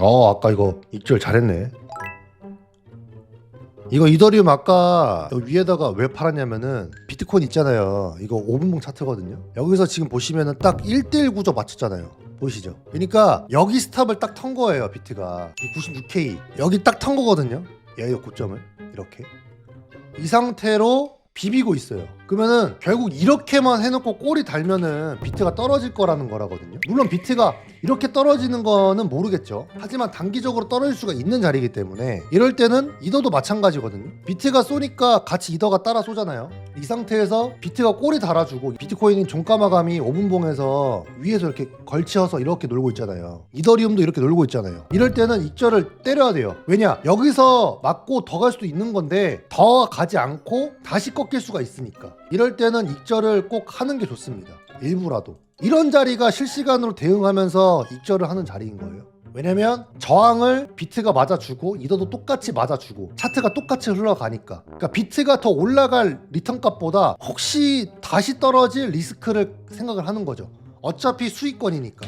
어 아까 이거 입절 잘했네. 이거 이더리움 아까 위에다가 왜 팔았냐면은 비트코인 있잖아요. 이거 5분봉 차트거든요. 여기서 지금 보시면은 딱 1대1 구조 맞췄잖아요. 보이시죠? 그러니까 여기 스탑을 딱 턴 거예요 비트가. 96K 여기 딱 턴 거거든요. 얘의 고점을. 이렇게. 이 상태로 비비고 있어요. 그러면은 결국 이렇게만 해놓고 꼬리 달면은 비트가 떨어질 거라는 거라거든요. 물론 비트가 이렇게 떨어지는 거는 모르겠죠. 하지만 단기적으로 떨어질 수가 있는 자리이기 때문에 이럴 때는 이더도 마찬가지거든요. 비트가 쏘니까 같이 이더가 따라 쏘잖아요. 이 상태에서 비트가 꼬리 달아주고 비트코인이 종가 마감이 5분봉에서 위에서 이렇게 걸쳐서 이렇게 놀고 있잖아요. 이더리움도 이렇게 놀고 있잖아요. 이럴 때는 익절을 때려야 돼요. 왜냐? 여기서 맞고 더 갈 수도 있는 건데 더 가지 않고 다시 꺾일 수가 있으니까. 이럴 때는 익절을 꼭 하는 게 좋습니다. 일부라도. 이런 자리가 실시간으로 대응하면서 익절을 하는 자리인 거예요. 왜냐면 저항을 비트가 맞아주고 이더도 똑같이 맞아주고 차트가 똑같이 흘러가니까. 그러니까 비트가 더 올라갈 리턴 값보다 혹시 다시 떨어질 리스크를 생각을 하는 거죠. 어차피 수익권이니까